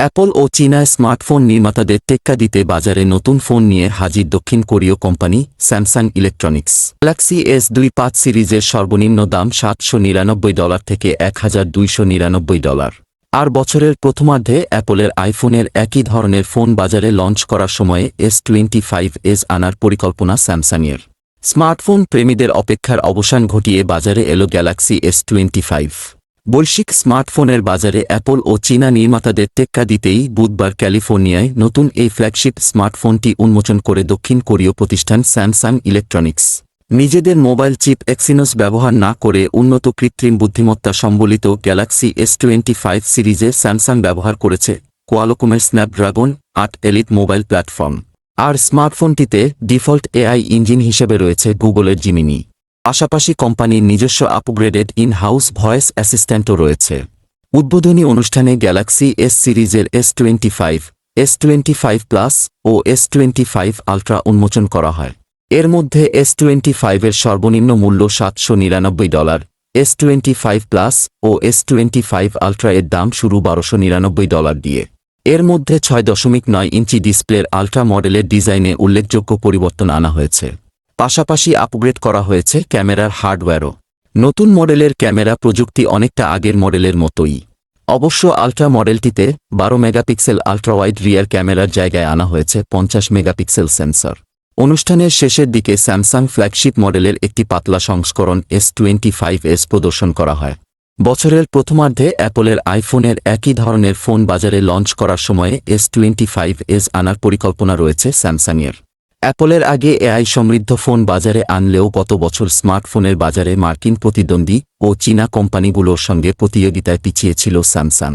Apple ও চীনায় smartphone নির্মাতাদের টেক্কা দিতে বাজারে নতুন ফোন নিয়ে হাজির দক্ষিণ কোরীয় company Samsung electronics galaxy S দুই পাঁচ সিরিজের সর্বনিম্ন দাম সাতশো নিরানব্বই ডলার থেকে এক হাজার দুইশো নিরানব্বই ডলার। আর বছরের প্রথমার্ধে অ্যাপলের আইফোনের একই ধরনের ফোন বাজারে লঞ্চ করার সময়ে এস টোয়েন্টি ফাইভ এস আনার পরিকল্পনা স্যামসাংয়ের স্মার্টফোন প্রেমীদের অপেক্ষার অবসান ঘটিয়ে বাজারে এলো গ্যালাক্সি এস টোয়েন্টি ফাইভ বৈশ্বিক স্মার্টফোনের বাজারে অ্যাপল ও চীনা নির্মাতাদের টেক্কা দিতেই বুধবার ক্যালিফোর্নিয়ায় নতুন এই ফ্ল্যাগশিপ স্মার্টফোনটি উন্মোচন করে দক্ষিণ কোরীয় প্রতিষ্ঠান স্যামসাং ইলেকট্রনিক্স। নিজেদের মোবাইল চিপ এক্সিনোস ব্যবহার না করে উন্নত কৃত্রিম বুদ্ধিমত্তা সম্বলিত গ্যালাক্সি এস টোয়েন্টি ফাইভ সিরিজে স্যামসাং ব্যবহার করেছে কোয়ালকমের স্ন্যাপড্রাগন আট এলিট মোবাইল প্ল্যাটফর্ম। আর স্মার্টফোনটিতে ডিফল্ট এআই ইঞ্জিন হিসেবে রয়েছে গুগলের জিমিনি। পাশাপাশি কোম্পানির নিজস্ব আপগ্রেডেড ইন হাউস ভয়েস অ্যাসিস্ট্যান্টও রয়েছে। উদ্বোধনী অনুষ্ঠানে গ্যালাক্সি এস সিরিজের S twenty five S twenty five plus ও এস টোয়েন্টি ফাইভ আলট্রা উন্মোচন করা হয়। এর মধ্যে এস টোয়েন্টি ফাইভের সর্বনিম্ন মূল্য সাতশো নিরানব্বই dollar S twenty five plus ও এস টোয়েন্টি ফাইভ আলট্রা এর দাম শুরু বারোশো নিরানব্বই ডলার দিয়ে। এর মধ্যে ছয় দশমিক নয় ইঞ্চি ডিসপ্লের আলট্রা মডেলের ডিজাইনে উল্লেখযোগ্য পরিবর্তন আনা হয়েছে। পাশাপাশি আপগ্রেড করা হয়েছে ক্যামেরার হার্ডওয়্যারও। নতুন মডেলের ক্যামেরা প্রযুক্তি অনেকটা আগের মডেলের মতোই। অবশ্য আলট্রা মডেলটিতে বারো মেগাপিক্সেল আলট্রাওয়াইড রিয়ার ক্যামেরার জায়গায় আনা হয়েছে পঞ্চাশ মেগাপিক্সেল সেন্সর। অনুষ্ঠানের শেষের দিকে স্যামসাং ফ্ল্যাগশিপ মডেলের একটি পাতলা সংস্করণ এস টোয়েন্টি ফাইভ এস প্রদর্শন করা হয়। বছরের প্রথমার্ধে অ্যাপলের আইফোনের একই ধরনের ফোন বাজারে লঞ্চ করার সময়ে এস টোয়েন্টি ফাইভ এস আনার পরিকল্পনা রয়েছে স্যামসাংয়ের। অ্যাপলের আগে এআই সমৃদ্ধ ফোন বাজারে আনলেও গত বছর স্মার্টফোনের বাজারে মার্কিন প্রতিদ্বন্দ্বী ও চীনা কোম্পানিগুলোর সঙ্গে প্রতিযোগিতায় পিছিয়েছিল স্যামসাং।